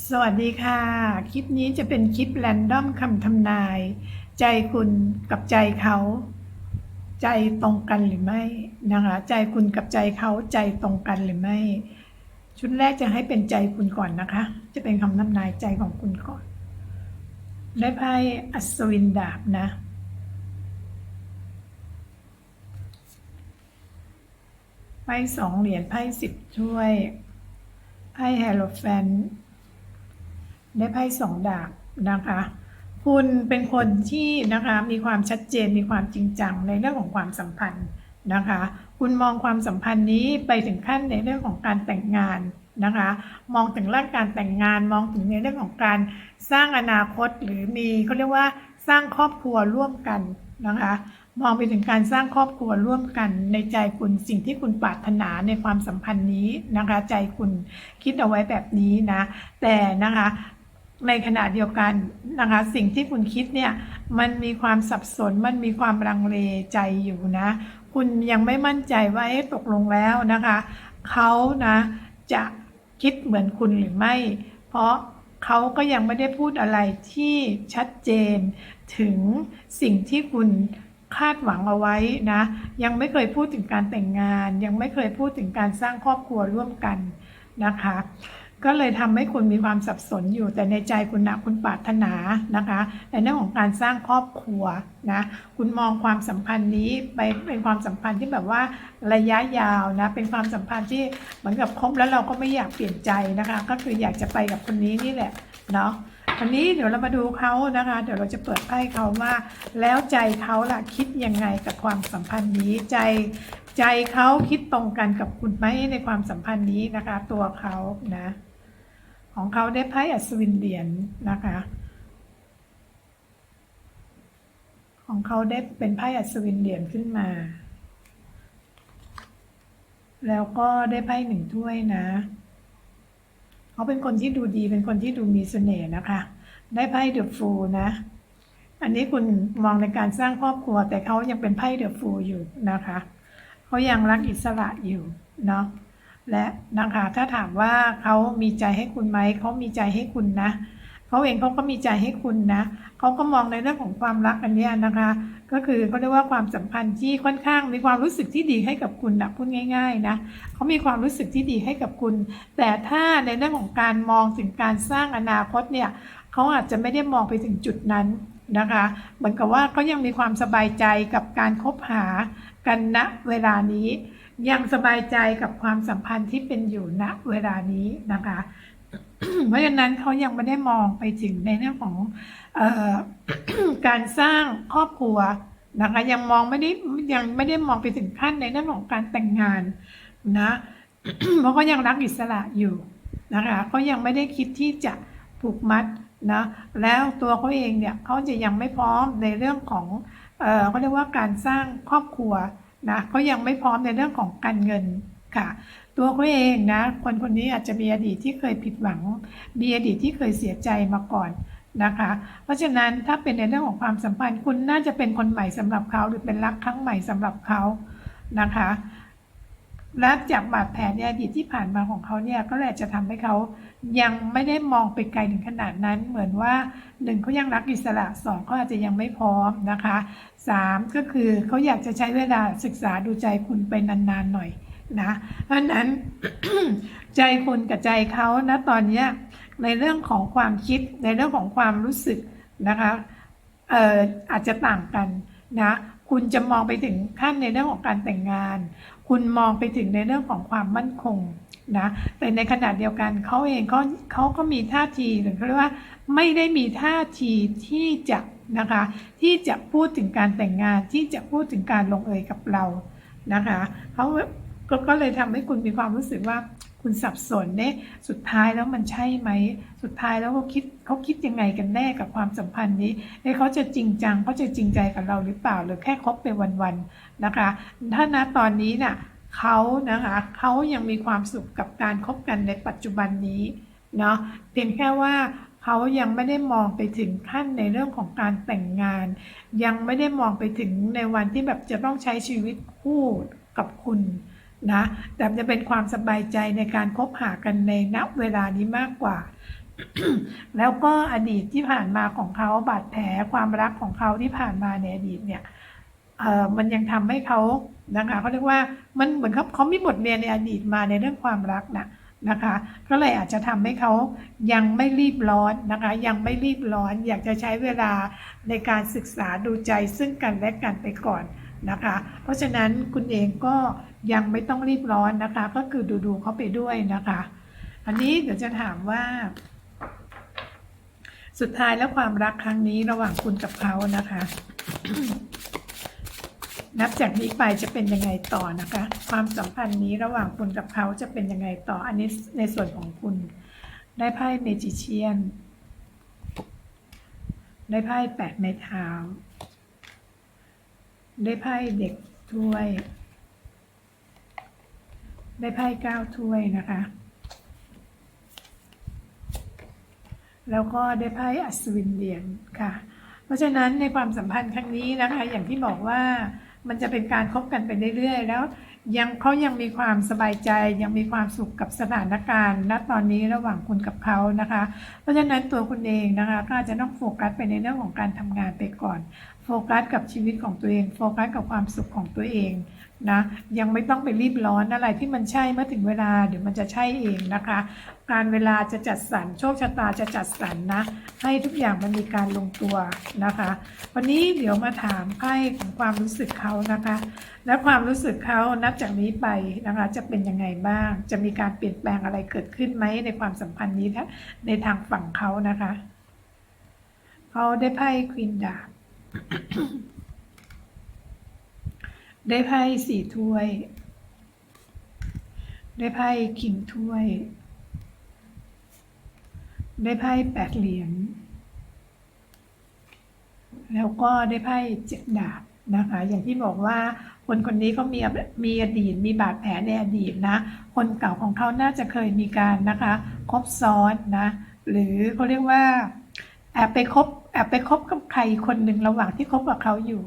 สวัสดีค่ะ คลิปนี้จะเป็นคลิปแรนดอมคำทำนาย ใจคุณกับใจเขา ใจตรงกันหรือไม่นะคะใจคุณกับใจเขาใจตรงกันหรือไม่ ชุดแรกจะให้เป็นใจคุณก่อนนะคะ จะเป็นคำทำนายใจของคุณก่อนได้ไพ่อัศวินดาบนะ ไพ่สองเหรียญไพ่สิบถ้วยไพ่แฮโรแฟน ได้ไพ่สองดาบนะคะ คุณเป็นคนที่นะคะมีความชัดเจนมีความจริงจังในเรื่องของความสัมพันธ์นะคะ คุณมองความสัมพันธ์นี้ไปถึงขั้นในเรื่องของการแต่งงานนะคะ มองถึงเรื่องการแต่งงานมองถึงในเรื่องของการสร้างอนาคตหรือมีเขาเรียกว่าสร้างครอบครัวร่วมกันนะคะ มองไปถึงการสร้างครอบครัวร่วมกัน ในใจคุณสิ่งที่คุณปรารถนาในความสัมพันธ์นี้นะคะ ใจคุณคิดเอาไว้แบบนี้นะ แต่นะคะ ในขณะเดียวกันนะคะ สิ่งที่คุณคิดเนี่ยมันมีความสับสนมันมีความลังเลใจอยู่นะ คุณยังไม่มั่นใจว่าเอ๊ะตกลงแล้วนะคะเขานะจะคิดเหมือนคุณหรือไม่ เพราะเขาก็ยังไม่ได้พูดอะไรที่ชัดเจน ถึงสิ่งที่คุณคาดหวังเอาไว้นะ ยังไม่เคยพูดถึงการแต่งงาน ยังไม่เคยพูดถึงการสร้างครอบครัวร่วมกันนะคะ ก็เลยทำให้คุณมีความสับสนอยู่ แต่ในใจคุณนะคุณปรารถนานะคะในเรื่องของการสร้างครอบครัวนะคุณมองความสัมพันธ์นี้ไปเป็นความสัมพันธ์ที่แบบว่าระยะยาวนะเป็นความสัมพันธ์ที่เหมือนกับคบแล้วเราก็ไม่อยากเปลี่ยนใจนะคะ ก็คืออยากจะไปกับคนนี้นี่แหละเนาะวันนี้เดี๋ยวเรามาดูเขานะคะ เดี๋ยวเราจะเปิดไพ่เขาว่า แล้วใจเขาล่ะคิดยังไงกับความสัมพันธ์นี้ใจใจเขาคิดตรงกันกับคุณไหมในความสัมพันธ์นี้นะคะ ตัวเขานะ ของเขาได้ไพ่อัศวินเหรียญนะคะ ของเขาได้เป็นไพ่อัศวินเหรียญขึ้นมา แล้วก็ได้ไพ่หนึ่งถ้วยนะเขาเป็นคนที่ดูดีเป็นคนที่ดูมีเสน่ห์นะคะ ได้ไพ่เดอะฟูนะ อันนี้คุณมองในการสร้างครอบครัว แต่เขายังเป็นไพ่เดอะฟูอยู่นะคะเขายังรักอิสระอยู่เนาะ และนะคะถ้าถามว่าเขามีใจให้คุณไหมเขามีใจให้คุณนะเขาเองเขาก็มีใจให้คุณนะเขาก็มองในเรื่องของความรักอันนี้นะคะ ก็คือเขาเรียกว่าความสัมพันธ์ที่ค่อนข้างมีความรู้สึกที่ดีให้กับคุณนะพูดง่าย ๆนะเขามีความรู้สึกที่ดีให้กับคุณ แต่ถ้าในเรื่องของการมองถึงการสร้างอนาคตเนี่ยเขาอาจจะไม่ได้มองไปถึงจุดนั้นนะคะ เหมือนกับว่าเขายังมีความสบายใจกับการคบหากันณเวลานี้ ยังสบายใจกับความสัมพันธ์ที่เป็นอยู่ณเวลานี้นะคะ เพราะฉะนั้นเขายังไม่ได้มองไปถึงในเรื่องของออการสร้างครอบครัวนะคะยังมองไม่ได้ยังไม่ได้มองไปถึงขั้นในเรื่องของการแต่งงานนะเพราะเขายังรักอิสระอยู่นะคะเขายังไม่ได้คิดที่จะผูกมัดนะแล้วตัวเขาเองเนี่ยเขาจะยังไม่พร้อมในเรื่องของเออเขาเรียกว่าการสร้างครอบครัว นะเขายังไม่พร้อมในเรื่องของการเงินค่ะ ตัวเขาเองนะ คนคนนี้อาจจะมีอดีตที่เคยผิดหวัง มีอดีตที่เคยเสียใจมาก่อนนะคะ เพราะฉะนั้นถ้าเป็นในเรื่องของความสัมพันธ์คุณน่าจะเป็นคนใหม่สำหรับเขาหรือเป็นรักครั้งใหม่สำหรับเขานะคะ และจากบาดแผลในอดีตที่ผ่านมาของเขาเนี่ยก็เลยจะทำให้เขายังไม่ได้มองไปไกลถึงขนาดนั้น เหมือนว่าหนึ่งเขายังรักอิสระสองเขาอาจจะยังไม่พร้อมนะคะสามก็คือเขาอยากจะใช้เวลาศึกษาดูใจคุณไปนานๆหน่อยนะเพราะนั้นใจคุณกับใจเขานะตอนเนี้ในเรื่องของความคิดในเรื่องของความรู้สึกนะคะเอ่ออาจจะต่างกันนะ คุณจะมองไปถึงขั้นในเรื่องของการแต่งงาน คุณมองไปถึงในเรื่องของความมั่นคงนะ แต่ในขณะเดียวกันเขาเองเขาเขาก็มีท่าทีหรือเขาเรียกว่าไม่ได้มีท่าทีที่จะนะคะที่จะพูดถึงการแต่งงานที่จะพูดถึงการลงเอยกับเรานะคะเขาก็ก็เลยทำให้คุณมีความรู้สึกว่า คุณสับสนเนี่ยสุดท้ายแล้วมันใช่ไหม สุดท้ายแล้วเขาคิดเขาคิดยังไงกันแน่กับความสัมพันธ์นี้เเขาจะจริงจังเขาจะจริงใจกับเราหรือเปล่าหรือแค่คบไปวันๆนะคะ ถ้านะตอนนี้น่ะเขานะคะเขายังมีความสุขกับการคบกันในปัจจุบันนี้เนาะเพียงแค่ว่าเขายังไม่ได้มองไปถึงขั้นในเรื่องของการแต่งงาน ยังไม่ได้มองไปถึงในวันที่แบบจะต้องใช้ชีวิตคู่กับคุณ นะแต่จะเป็นความสบายใจในการคบหากันในณเวลานี้มากกว่า แล้วก็อดีตที่ผ่านมาของเขาบาดแผลความรักของเขาที่ผ่านมาในอดีตเนี่ยเออมันยังทำให้เขานะคะเขาเรียกว่ามันเหมือนเขาเขามีบทเรียนในอดีตมาในเรื่องความรักนะนะคะ ก็เลยอาจจะทำให้เขายังไม่รีบร้อนนะคะ ยังไม่รีบร้อนอยากจะใช้เวลาในการศึกษาดูใจซึ่งกันและกันไปก่อน นะคะ เพราะฉะนั้นคุณเองก็ยังไม่ต้องรีบร้อนนะคะ ก็คือดูดูๆเขาไปด้วยนะคะ อันนี้เดี๋ยวจะถามว่า สุดท้ายแล้วความรักครั้งนี้ระหว่างคุณกับเขานะคะ นับจากนี้ไปจะเป็นยังไงต่อนะคะ ความสัมพันธ์นี้ระหว่างคุณกับเขาจะเป็นยังไงต่อ อันนี้ในส่วนของคุณ ได้ไพ่เมจิเชียนได้ไพ่แปดไม้เท้า ได้ไพ่เด็กถ้วย ได้ไพ่เก้าถ้วยนะคะ แล้วก็ได้ไพ่อัศวินเหรียญค่ะ เพราะฉะนั้นในความสัมพันธ์ครั้งนี้นะคะ อย่างที่บอกว่า มันจะเป็นการคบกันไปเรื่อยๆ แล้ว ยังเขายังมีความสบายใจ ยังมีความสุขกับสถานการณ์ณตอนนี้ระหว่างคุณกับเขานะคะ เพราะฉะนั้นตัวคุณเองนะคะก็อาจจะต้องโฟกัสไปในเรื่องของการทำงานไปก่อน โฟกัสกับชีวิตของตัวเอง โฟกัสกับความสุขของตัวเอง นะยังไม่ต้องไปรีบร้อนอะไรที่มันใช่เมื่อถึงเวลาเดี๋ยวมันจะใช่เองนะคะ การเวลาจะจัดสรรโชคชะตาจะจัดสรรนะ ให้ทุกอย่างมันมีการลงตัวนะคะ วันนี้เดี๋ยวมาถามไพ่ของความรู้สึกเขานะคะ และความรู้สึกเขานับจากนี้ไปนะคะ จะเป็นยังไงบ้าง จะมีการเปลี่ยนแปลงอะไรเกิดขึ้นไหมในความสัมพันธ์นี้นะในทางฝั่งเขานะคะเขาได้ไพ่ควีนดาบ ได้ไพ่สี่ถ้วย ได้ไพ่คิงถ้วย ได้ไพ่แปดเหรียญ แล้วก็ได้ไพ่เจ็ดดาบนะคะ อย่างที่บอกว่าคนคนนี้เขามีมีอดีต มีบาดแผลในอดีตนะ คนเก่าของเขาน่าจะเคยมีการนะคะคบซ้อนนะ หรือเขาเรียกว่าแอบไปคบแอบไปคบกับใครคนหนึ่งระหว่างที่คบกับเขาอยู่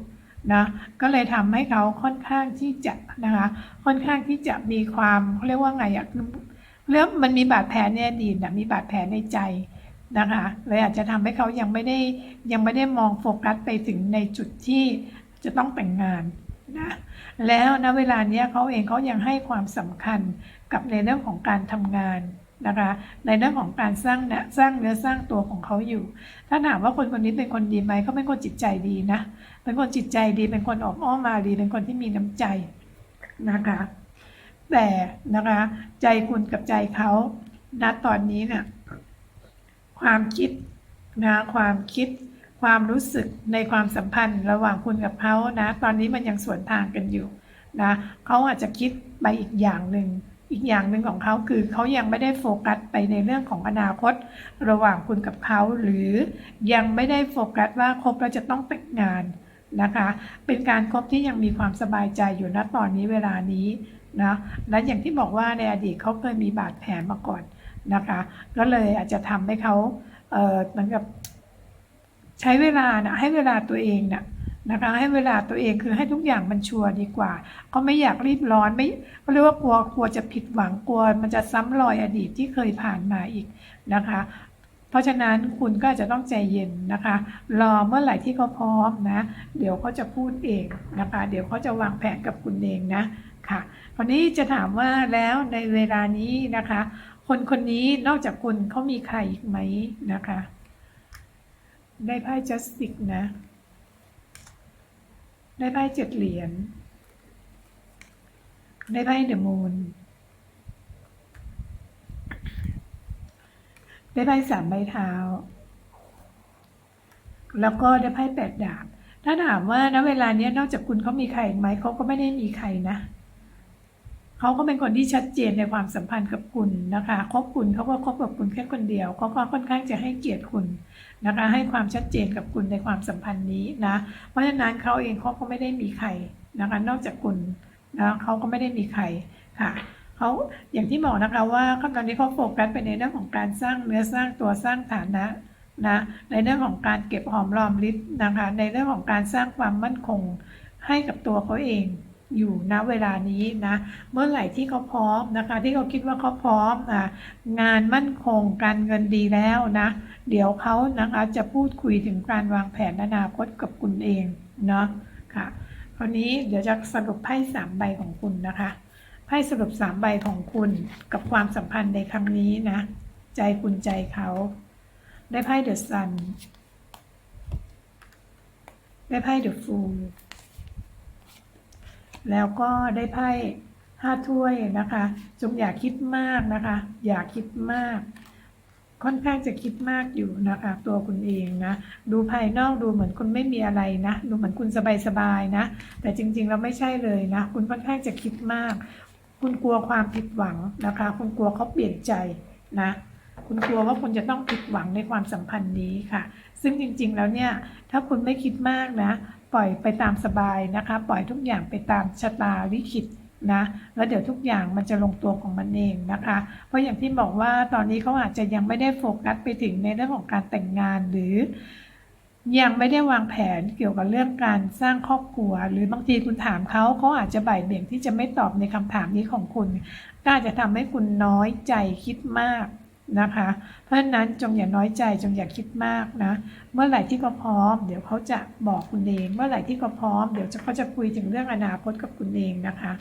นะก็เลยทำให้เขาค่อนข้างที่จะนะคะค่อนข้างที่จะมีความเขาเรียกว่าไงอะเรื่องมันมีบาดแผลในอดีตนะมีบาดแผลในใจนะคะเลยอาจจะทำให้เขายังไม่ได้ยังไม่ได้มองโฟกัสไปถึงในจุดที่จะต้องแต่งงานนะแล้วณเวลานี้เขาเองเขายังให้ความสำคัญกับในเรื่องของการทำงานนะคะในเรื่องของการสร้างเนื้อสร้างเนื้อสร้างตัวของเขาอยู่ ถ้าถามว่าคนคนนี้เป็นคนดีไหมเขาเป็นคนจิตใจดีนะ เป็นคนจิตใจดี เป็นคนออกอ้อมมาดี เป็นคนที่มีน้ำใจนะคะ แต่นะคะ ใจคุณกับใจเขาณตอนนี้เนี่ยความคิดนะความคิด ความรู้สึกในความสัมพันธ์ระหว่างคุณกับเขานะ ตอนนี้มันยังสวนทางกันอยู่นะเขาอาจจะคิดไปอีกอย่างหนึ่งอีกอย่างหนึ่งของเขาคือเขายังไม่ได้โฟกัสไปในเรื่องของอนาคต ระหว่างคุณกับเขาหรือยังไม่ได้โฟกัสว่าคบแล้วจะต้องแต่งงาน นะคะ เป็นการคบที่ยังมีความสบายใจอยู่ณตอนนี้เวลานี้นะและอย่างที่บอกว่าในอดีตเขาเคยมีบาดแผลมาก่อนนะคะ ก็เลยอาจจะทำให้เขาเออเหมือนกับใช้เวลานะให้เวลาตัวเองนะนะคะให้เวลาตัวเองคือให้ทุกอย่างมันชัวร์ดีกว่าเขาไม่อยากรีบร้อนไม่เขาเรียกว่ากลัวกลัวจะผิดหวังกลัว มันจะซ้ำรอยอดีตที่เคยผ่านมาอีกนะคะ เพราะฉะนั้นคุณก็จจะต้องใจเย็นนะคะ รอเมื่อไหร่ที่เขาพร้อมนะ เดี๋ยวเขาจะพูดเองนะคะ เดี๋ยวเขาจะวางแผนกับคุณเองนะค่ะคราวนี้จะถามว่าแล้วในเวลานี้นะคะ คนคนนี้นอกจากคุณเขามีใครอีกไหมนะคะ ได้ไพ่จัสติกนะ ได้ไพ่เจ็ดเหรียญได้ไพ่เดอะมูน ได้ไพ่สามใบเท้า แล้วก็ได้ไพ่แปดดาบ ถ้าถามว่าณเวลาเนี้ยนอกจากคุณเขามีใครอีกไหมเขาก็ไม่ได้มีใครนะเขาก็เป็นคนที่ชัดเจนในความสัมพันธ์กับคุณนะคะคบคุณเขาก็คบกับคุณแค่คนเดียวเขาก็ค่อนข้างจะให้เกียรติคุณนะคะ ให้ความชัดเจนกับคุณในความสัมพันธ์นี้นะ เพราะฉะนั้นเขาเองเขาก็ไม่ได้มีใครนะคะ นอกจากคุณนะเขาก็ไม่ได้มีใครค่ะ เขาอย่างที่บอกนะคะว่าขั้นตอนนี้เขาโฟกัสไปในเรื่องของการสร้างเนื้อสร้างตัวสร้างฐานะนะในเรื่องของการเก็บหอมรอมริบนะคะในเรื่องของการสร้างความมั่นคงให้กับตัวเขาเองอยู่ณเวลานี้นะเมื่อไหร่ที่เขาพร้อมนะคะ ที่เขาคิดว่าเขาพร้อมงานมั่นคงการเงินดีแล้วนะเดี๋ยวเขานะคะจะพูดคุยถึงการวางแผนอนาคตกับคุณเองเนาะค่ะคราวนี้เดี๋ยวจะสรุปไพ่สามใบของคุณนะคะ ไพ่สรุปสามใบของคุณกับความสัมพันธ์ในครั้งนี้นะ ใจคุณใจเขา ได้ไพ่เดอะซัน ได้ไพ่เดอะฟูลแล้วก็ได้ไพ่ห้าถ้วยนะคะ จงอย่าคิดมากนะคะ อย่าคิดมาก ค่อนข้างจะคิดมากอยู่นะคะ ตัวคุณเองนะ ดูภายนอกดูเหมือนคุณไม่มีอะไรนะ ดูเหมือนคุณสบายๆนะ แต่จริงๆเราไม่ใช่เลยนะ คุณค่อนข้างจะคิดมาก คุณกลัวความผิดหวังนะคะ คุณกลัวเขาเปลี่ยนใจนะ คุณกลัวว่าคุณจะต้องผิดหวังในความสัมพันธ์นี้ค่ะ ซึ่งจริงๆแล้วเนี่ย ถ้าคุณไม่คิดมากนะ ปล่อยไปตามสบายนะคะ ปล่อยทุกอย่างไปตามชะตาลิขิตนะ แล้วเดี๋ยวทุกอย่างมันจะลงตัวของมันเองนะคะ เพราะอย่างที่บอกว่าตอนนี้เขาอาจจะยังไม่ได้โฟกัสไปถึงในเรื่องของการแต่งงานหรือ ยังไม่ได้วางแผนเกี่ยวกับเรื่องการสร้างครอบครัว หรือบางทีคุณถามเขาเขาอาจจะบ่ายเบี่ยงที่จะไม่ตอบในคำถามนี้ของคุณก็อาจจะทำให้คุณน้อยใจคิดมากนะคะ เพราะฉะนั้นจงอย่าน้อยใจจงอย่าคิดมากนะ เมื่อไหร่ที่เขาพร้อม เดี๋ยวเขาจะบอกคุณเอง เมื่อไหร่ที่เขาพร้อมเดี๋ยวเขาจะคุยถึงเรื่องอนาคตกับคุณเองนะคะ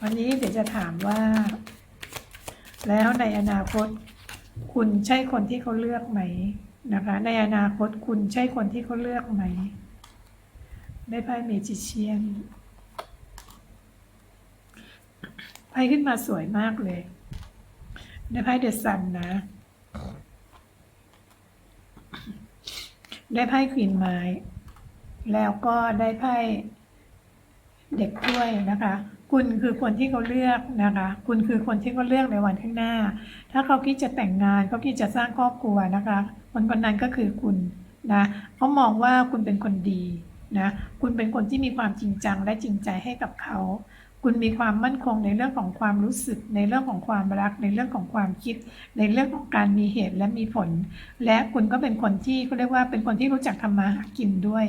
วันนี้เดี๋ยวจะถามว่า แล้วในอนาคต คุณใช่คนที่เขาเลือกไหม นะคะ ในอนาคตคุณใช่คนที่เขาเลือกไหม ได้ไพ่เมจิเชียนไพ่ขึ้นมาสวยมากเลย ได้ไพ่เดอะซันนะ ได้ไพ่ควีนไม้ แล้วก็ได้ไพ่เด็กถ้วยนะคะ คุณคือคนที่เขาเลือกนะคะ คุณคือคนที่เขาเลือกในวันข้างหน้า ถ้าเขาคิดจะแต่งงานเขาคิดจะสร้างครอบครัวนะคะ คนคนนั้นก็คือคุณนะเขามองว่าคุณเป็นคนดีนะคุณเป็นคนที่มีความจริงจังและจริงใจให้กับเขา คุณมีความมั่นคงในเรื่องของความรู้สึก ในเรื่องของความรัก ในเรื่องของความคิด ในเรื่องของการมีเหตุและมีผล และคุณก็เป็นคนที่เขาเรียกว่าเป็นคนที่รู้จักทำมาหากินด้วย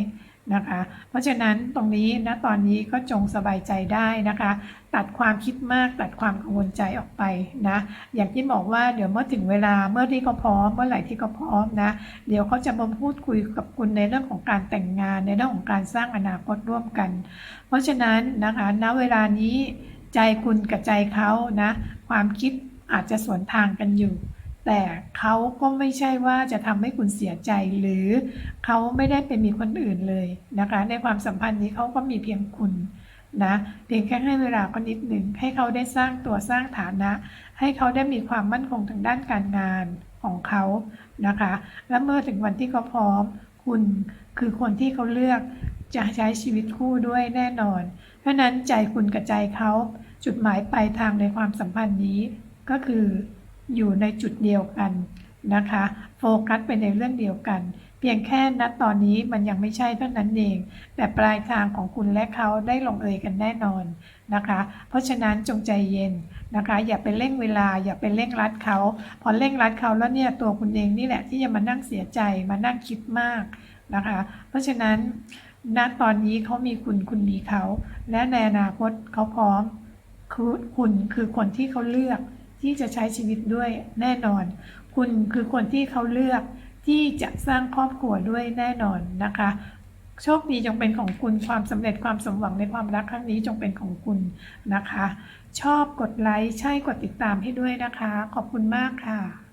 นะคะ เพราะฉะนั้นตรงนี้ณตอนนี้ก็จงสบายใจได้นะคะ ตัดความคิดมากตัดความกังวลใจออกไปนะ อย่างที่บอกว่าเดี๋ยวเมื่อถึงเวลาเมื่อที่เขาพร้อมเมื่อไหร่ที่เขาพร้อมนะ เดี๋ยวเขาจะมาพูดคุยกับคุณในเรื่องของการแต่งงานในเรื่องของการสร้างอนาคตร่วมกัน เพราะฉะนั้นนะคะณเวลานี้ใจคุณกับใจเขานะ ความคิดอาจจะสวนทางกันอยู่ แต่เขาก็ไม่ใช่ว่าจะทำให้คุณเสียใจหรือเขาไม่ได้เป็นมีคนอื่นเลยนะคะ ในความสัมพันธ์นี้เขาก็มีเพียงคุณนะเพียงแค่ให้เวลาก็นิดหนึ่งให้เขาได้สร้างตัวสร้างฐานะ ให้เขาได้มีความมั่นคงทางด้านการงานของเขานะคะ และเมื่อถึงวันที่เขาพร้อม คุณคือคนที่เขาเลือกจะใช้ชีวิตคู่ด้วยแน่นอน เพราะนั้นใจคุณกับใจเขาจุดหมายปลายทางในความสัมพันธ์นี้ก็คือ อยู่ในจุดเดียวกันนะคะโฟกัสไปในเรื่องเดียวกัน เพียงแค่ณตอนนี้มันยังไม่ใช่เท่านั้นเอง แต่ปลายทางของคุณและเขาได้ลงเอยกันแน่นอนนะคะ เพราะฉะนั้นจงใจเย็นนะคะ อย่าไปเร่งเวลา อย่าไปเร่งรัดเขา พอเร่งรัดเขาแล้วเนี่ยตัวคุณเองนี่แหละที่จะมานั่งเสียใจมานั่งคิดมากนะคะ เพราะฉะนั้นณตอนนี้เขามีคุณคุณมีเขา และในอนาคตเขาพร้อมคือคุณคือคนที่เขาเลือก ที่จะใช้ชีวิตด้วยแน่นอน คุณคือคนที่เขาเลือกที่จะสร้างครอบครัวด้วยแน่นอนนะคะ โชคดีจงเป็นของคุณความสำเร็จความสมหวังในความรักครั้งนี้จงเป็นของคุณนะคะ ชอบกดไลค์ใช่กดติดตามให้ด้วยนะคะ ขอบคุณมากค่ะ